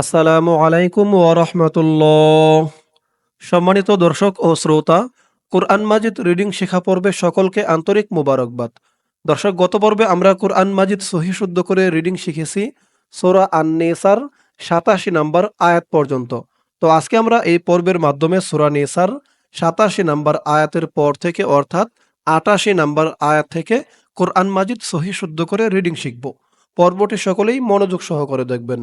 আসসালামু আলাইকুম ওরহমতুল্লাহ সম্মানিত দর্শক ও শ্রোতা, কোরআন মাজিদ রিডিং শেখা পর্বে সকলকে আন্তরিক মোবারকবাদ। দর্শক, গত পর্বে আমরা কোরআন মাজিদ সহি শুদ্ধ করে রিডিং শিখেছি, সোরা আননেসার সাতাশি নাম্বার আয়াত পর্যন্ত। তো আজকে আমরা এই পর্বের মাধ্যমে সোরা নেসার সাতাশি নাম্বার আয়াতের পর থেকে, অর্থাৎ আটাশি নাম্বার আয়াত থেকে কোরআন মাজিদ সহি শুদ্ধ করে রিডিং শিখব। পর্বটি সকলেই মনোযোগ সহকারে দেখবেন।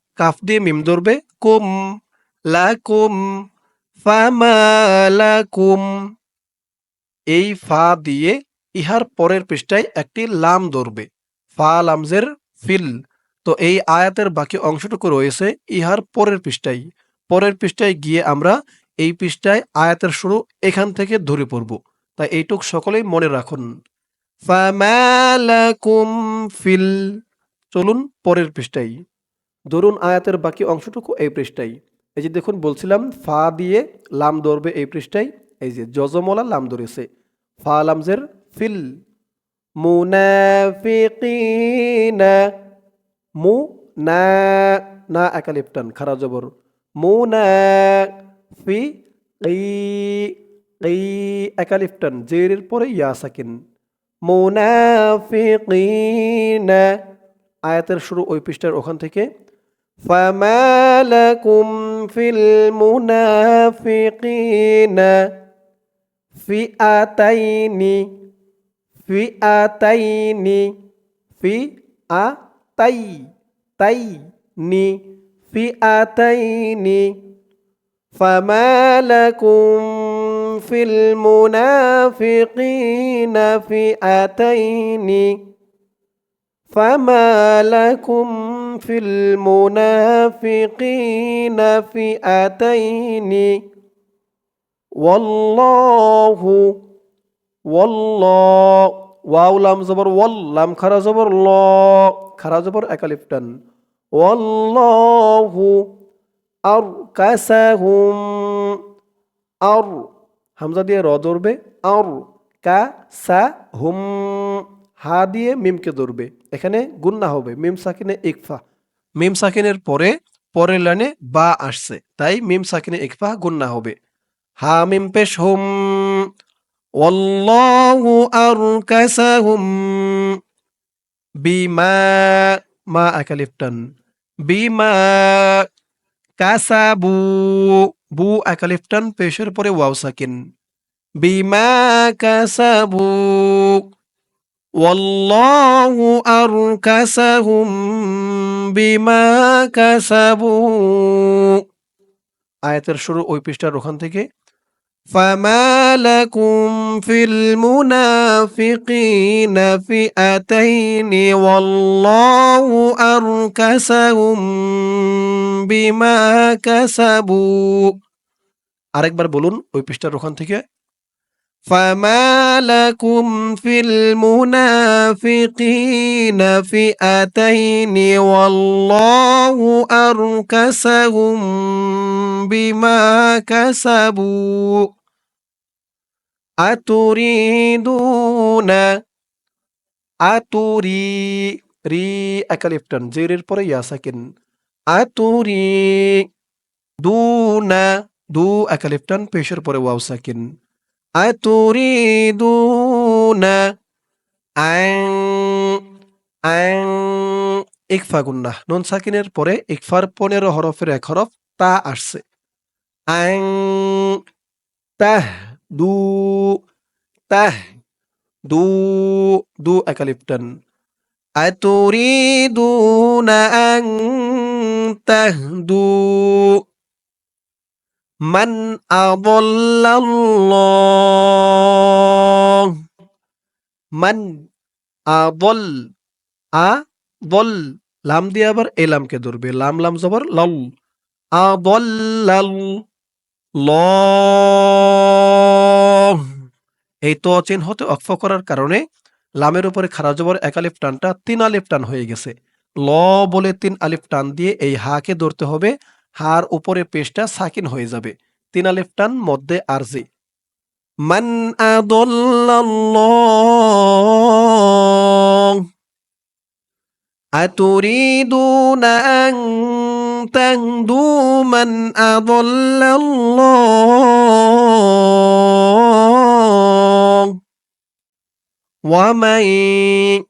কাফ দিয়ে মিম ধরবে। কুম, লাকুম, ফামা লাকুম। এই ফা দিয়ে ইহার পরের পৃষ্ঠায় একটি লাম ধরবে। ফা লামজের ফিল। তো এই আয়াতের বাকি অংশটুকু রয়েছে ইহার পরের পৃষ্ঠায়। পরের পৃষ্ঠায় গিয়ে আমরা এই পৃষ্ঠায় আয়াতের শুরু এখান থেকে ধরে পড়ব। তাই এইটুক সকলেই মনে রাখুন। ফামালাকুম ফিল। চলুন পরের পৃষ্ঠায়। ধরুন আয়াতের বাকি অংশটুকু এই পৃষ্ঠায়। এই যে দেখুন, বলছিলাম, ফা দিয়ে লাম ধরবে এই পৃষ্ঠায়। এই যে যজমলা লাম ধরেছে। ফা লামজের ফিল মুনাফিকিনা মু না না একালিপটান খারা জবর। মুনা ফি এই একালিপটান জেরের পরে ইয়া সাকিন। মুনাফিকিনা আয়াতের শুরু ওই পৃষ্ঠার ওখান থেকে فما لكم في المنافقين فئتين فئتين فئتي تين فئتين فما لكم في المنافقين فئتين فما لكم في المنافقين فئتين والله والله واو لام زبر وال لام خرا زبر لا خرا زبر اكاليفتن والله أركسهم أر হামজা দিয়ে র ধরবে আর কা সা হুম হা দিয়ে মিমকে ধরবে এখানে গুন্না হবে মিম সাকিনে ইকফা মিম সাকিনের পরে পরের লাইনে বা আসছে তাই মিম সাকিনে ইকফা গুন্না হবে হা মিম পেশ হুম ওয়াল্লাহু আরকাসাহুম বিমা মা একালিফটান বিমা কাসাবু বু একালিফটান পেশের পরে ওয়াও সাকিন বিমা কাসাবু والله أركسهم بما كسبوا আয়াতের শুরু ওই পৃষ্ঠার ওখান থেকে فما لكم في المنافقين فئتين والله أركسهم بما كسبوا আরেকবার বলুন ওই পৃষ্ঠার ওখান থেকে فما لكم في المنافقين فئتين والله أركسهم بما كسبوا أتريدون أتري রি একালিফটান জেরের পরে ইয়া সাকিন আতুরি দুনা দু একালিফটান পেশের পরে ওয়াও সাকিন أتريدون أن أن ইকফা গুন্না নুন সাকিনের পরে ইকফার পনেরো হরফের এক হরফ তা আসছে আং তাহ দু তাহ দু দু একালিপটান أتريدون أن تهدوا من أضل الله من أضل أضل লাম দিয়ে আবার এলামকে ধরবে লাম লাম জবর লল আদল্লাল ল এই ত চিহ্ন হতে অক্ষ করার কারণে লামের উপরে খারা জবর এক আলিফ টানটা তিন আলিফ টান হয়ে গেছে ল বলে তিন আলিফ টান দিয়ে এই হাকে ধরতে হবে হার উপরে পেশটা সাকিন হয়ে যাবে। তিন আলিফ টান মধ্যে আরজি। মান আদল্লাল্লাহ। আতুরিদুনা আন তাহদু মান আদল্লাল্লাহ। ওয়া মাই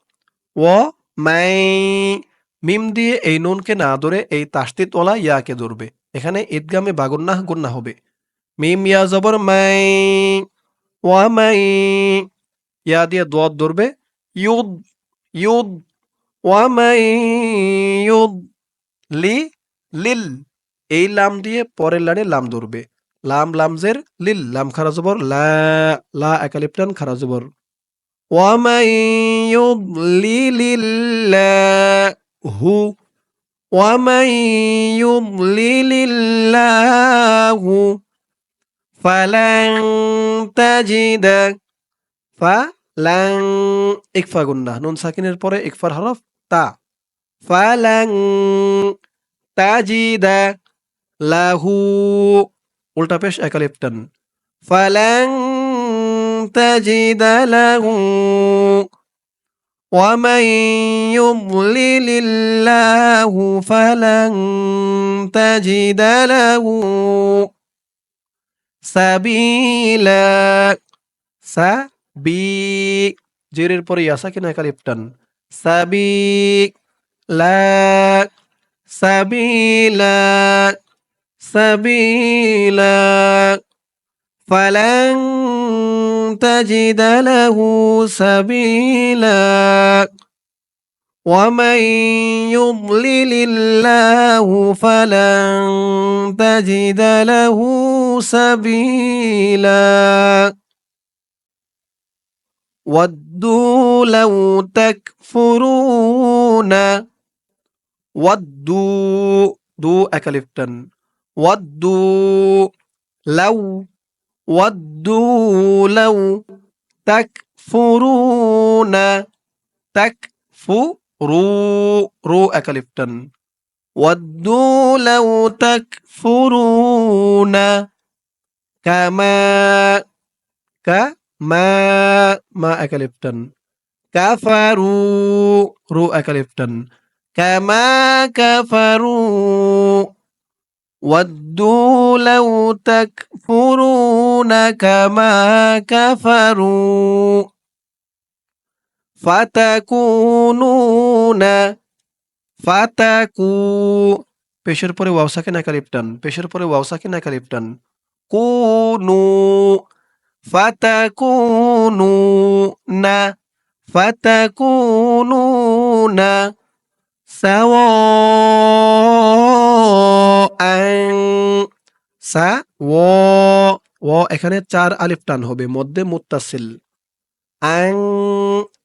ওয়া মাই। মিম দিয়ে এই নুনকে না ধরে এই তাস্তিতওয়ালা ইয়াকে ধরবে। এখানে ঈদগামে বাগুন্নাহ গুন্না হবে। মিম, ইয়া জবর মাই ওয়ামাই ইয়া দিয়ে দোয়াত ধরবে। ইউদ ইউদ ওয়ামাই ইউদ লি, লিল। এই লাম দিয়ে পরের লাড়ে লাম ধরবে। লাম লামজের লিল। লাম খারা জবর, লা লা একালিপটান খারা জবর। ওয়ামাই ইউদলিলিল্লাহু ومن يضلل الله فلن تجد فلن ইকফা গুন্না নুন সাকিনের পরে ইকফার হরফ তা ফালাং তাজিদা লাহু উল্টা পেশ একালিপ্টন ফালাং তাজিদা লাহু ومن يضلل الله فلن تجد له সাবিলা সাবি জেরের পরে ইয়াসা কিনা একালিপ্টান সাবি লা সাবিলা সাবিলা فلن تجد له سبيلا. ومن يضلل الله فلن تجد له سبيلا. ودوا لو تكفرون. ودوا دو أكلفتن ودوا لو ودوا لو تكفرون. تكفروا. رو أكلفتن ودوا لو تكفرون. كما كما ما أكلفتن كفروا. رو أكلفتن كما كفروا. ودوا لو تكفرون كما كفروا فتكونون ফাতাকু পেশের পরে ওয়াওসাকে নাকালিপটান পেশের পরে ওয়াওসাকে নাকালিপটান কুনু ফাতাকুনু না ফাতাকুনু না সা ও ও, এখানে চার আলিফ টান হবে, মধ্যে মুত্তাসিল। আং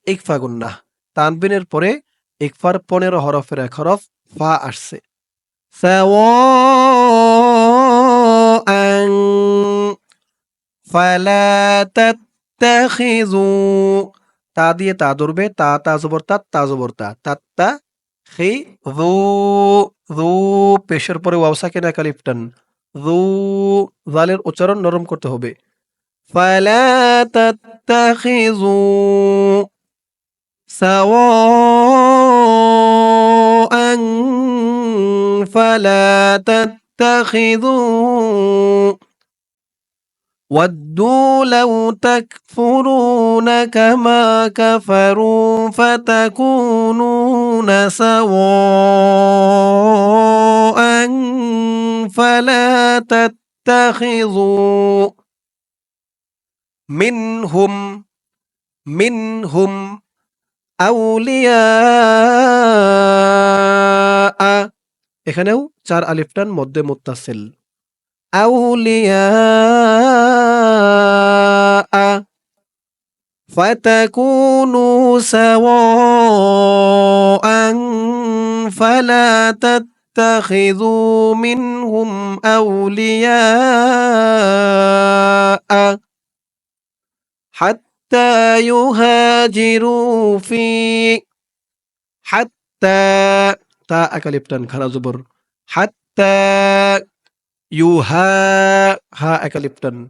ইকফা গুন্না তানবিনের পরে ইকফার পনেরো হরফের এক হরফ ফা আসছে। তাত্তাখিযু, তা দিয়ে তা ধরবে, তা তা জবর, তা তা জবর, তা তাত্তা খি রু রু পেশের পরে ওয়াউসাকে না কালিফ টান রু জালের উচ্চারণ নরম করতে হবে। ফালা তাত্তাখিযু সাওয়ান ফালা তাত্তাখিযু ودوا لو تكفرون كما كفروا فتكونون سواء فلا تتخذوا منهم منهم আউলিয়া এখানেও চার আলিফটান মধ্যে মুত্তাসিল আউলিয়া فتكونوا سواء فلا تتخذوا منهم أولياء حتى يهاجروا في حتى تا أكاليبتن خلا زبر حتى يها ها أكاليبتن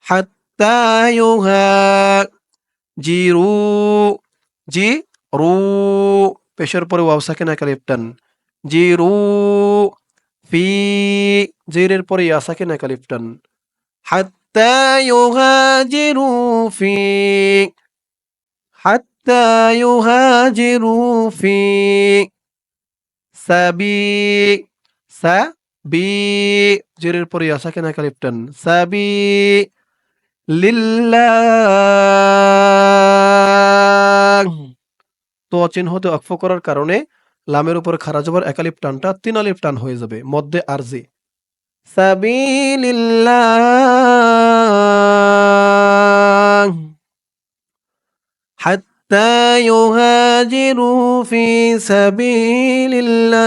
حتى يهاجروا জি রু পেশের পরে ওয়াও সাকিন একালিপটান জি রু ফি, জিরের পরে ইয়া সাকিন একালিপটান হাত্তা ইউহাজিরু ফি, হাত্তা ইউহাজিরু ফি, সাবি সাবি, জিরের পরে ইয়া সাকিন একালিপটান সাবি লিল্লাহ। তো চিহ্নতে অক্ষ করার কারণে লামের উপর খারা জবর একালিপ টানটা তিন আলিফ টান হয়ে যাবে মধ্যে আরজি সাবিলিল্লাহ। হাত্তা ইউহাজিরু ফি সাবিলিল্লাহ।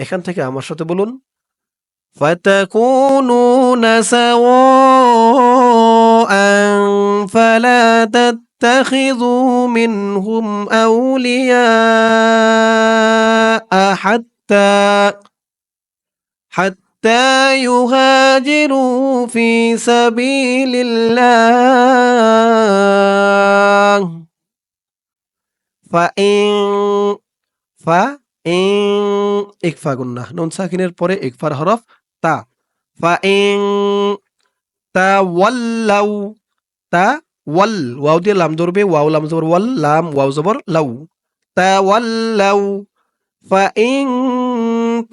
এখান থেকে আমার সাথে বলুন। فتكونون سواء فلا تتخذوا منهم أولياء حتى حتى يهاجروا في سبيل الله فإن فإن ইকফা গুন্না নুন সাকিনের পরে ইকফার হরফ তা ফাইন তা ওয়াল্লাউ তা ওয়াল ওয়াও দিয়ে লাম ধরবে ওয়াও লাম জবর ওয়াল লাম ওয়াও জবর লাউ তা ওয়াল্লাউ ফাইন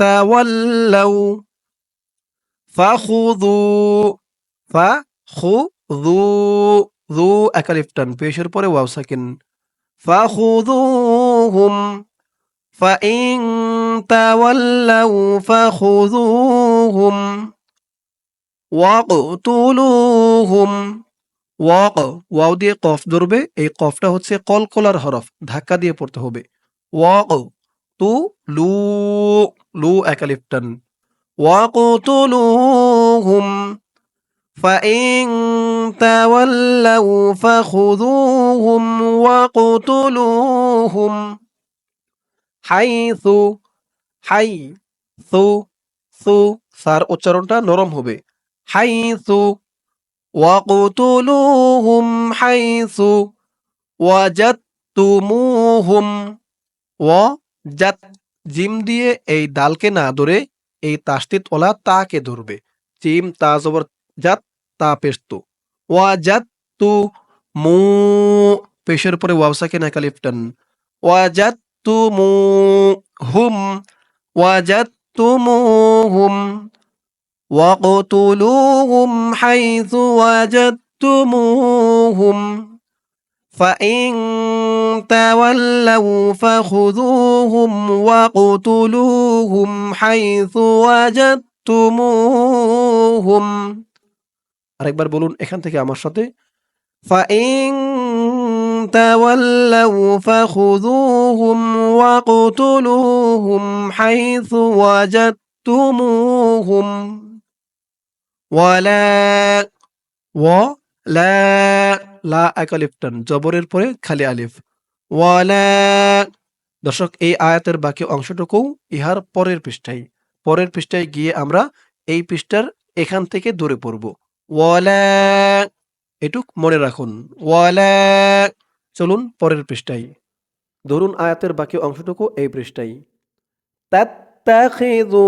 তা ওয়াল্লাউ ফাখুযু ফাখুযু যু একালিফ টান পেশের পরে ওয়াও সাকিন ফাখুযুহুম فإن تولوا فخذوهم ওয়াকতুলুহুম ওয়াক ওয়াও দিয়ে কফ ধরবে এই কফটা হচ্ছে কলকলার হরফ ধাক্কা দিয়ে পড়তে হবে ওয়াক তু লু লু একালিফটান ওয়াকতুলুহুম فإن تولوا فخذوهم وقتلوهم হাইসু হাই, সু সু, সার উচ্চারণটা নরম হবে। হাই, সু, ওয়াকুতুলুহুম, হাই, সু ওয়াজাতুমুহুম ওয়াজাত, জিম দিয়ে এই দালকে না ধরে এই তাস্তিত ওলা তাকে ধরবে। জিম, তা জবর, জাত, তা পেস্তু। ওয়াজাত তু মু পেশের পরে ওয়াবসাকে নাকালিফটান ওয়াজাত তু মু হুম وجدتموهم واقتلوهم حيث وجدتموهم فإن تولوا فخذوهم واقتلوهم حيث وجدتموهم আরেকবার বলুন এখান থেকে আমার সাথে فإن تولوا فخذوهم واقتلوهم حيث وجدتموهم ولا ولا লা একালিফটান জবরের পরে খালি আলিফ ওয়ালা দর্শক এই আয়াতের বাকি অংশটুকু ইহার পরের পৃষ্ঠায় পরের পৃষ্ঠায় গিয়ে আমরা এই পৃষ্ঠার এখান থেকে দূরে পড়ব ওয়ালা এটুক মনে রাখুন ওয়ালা চলুন পরের পৃষ্ঠায়। ধরুন আয়াতের বাকি অংশটুকু এই পৃষ্ঠায়। তাত্তাখিযু,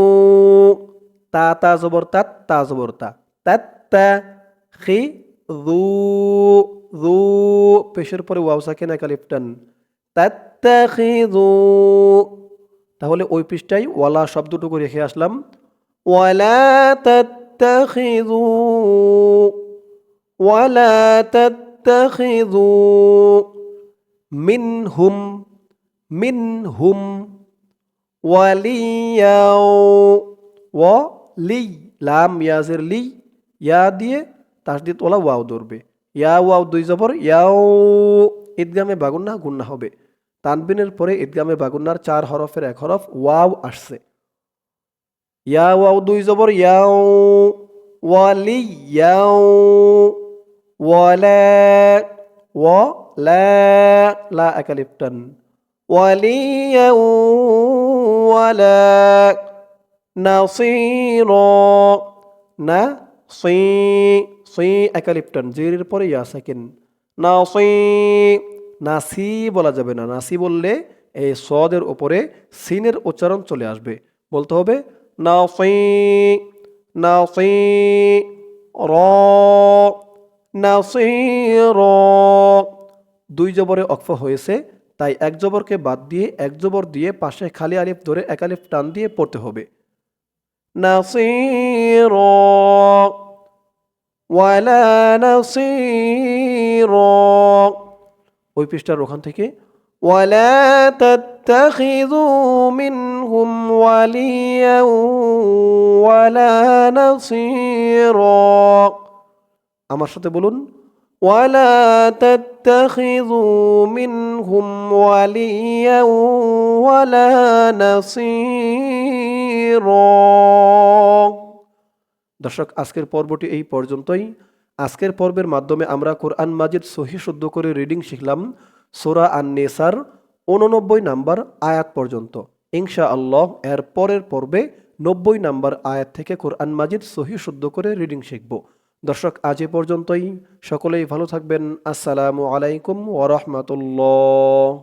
তা তা জবর তাত তা জবর, তা। তাত্তা খি যু, পেশের পরে ওয়াও সাকিন একালিফটান তাত্তাখিযু। তাহলে ওই পৃষ্ঠায় ওয়ালা শব্দটুকু রেখে আসলাম। ওয়ালা তাত্তাখিযু। ওয়ালা তাত্তাখিযু। মিনহুম মিনহুম, ওয়ালিয়াও ওয়ালি লাম, ইয়াজের লি, ইয়া দিয়ে তাসদিদ ওলা ওয়াও ধরবে। ইয়া ওয়াও দুই জবর, ইয়াও, ঈদগামে বাগুন্না, গুন্না হবে। তানবিনের পরে ঈদগামে বাগুন্নার চার হরফের এক হরফ ওয়াও আসছে। ইয়া ওয়াও দুই জবর, ইয়াও ওয়ালি ইয়াও ওয়ালা ওয়ালা সি একালিপটান জিরির পরে ইয়া সেকেন্ড নাসি নাসি বলা যাবে না। নাসি বললে এই সদের উপরে সিনের উচ্চারণ চলে আসবে। বলতে হবে নাসি নাসি, র র দুই জবরে অক্ফ হয়েছে, তাই এক জবরকে বাদ দিয়ে এক জবর দিয়ে পাশে খালি আলিফ ধরে এক আলিফ টান দিয়ে পড়তে হবে। ওয়ালা ওই পৃষ্ঠার ওখান থেকে, ওয়ালা ওয়ালা আমার সাথে বলুন ولا تتخذوا منهم وليا ولا نصيرا দর্শক আজকের পর্বটি এই পর্যন্তই আজকের পর্বের মাধ্যমে আমরা কোরআন মাজিদ সহি শুদ্ধ করে রিডিং শিখলাম সোরা আন নেসার উননব্বই নাম্বার আয়াত পর্যন্ত ইনশা আল্লাহ এর পরের পর্বে নব্বই নাম্বার আয়াত থেকে কোরআন মাজিদ সহি শুদ্ধ করে রিডিং শিখব দর্শক আজ এ পর্যন্তই। সকলেই ভালো থাকবেন। আসসালামু আলাইকুম ওরহমতুল্লাহ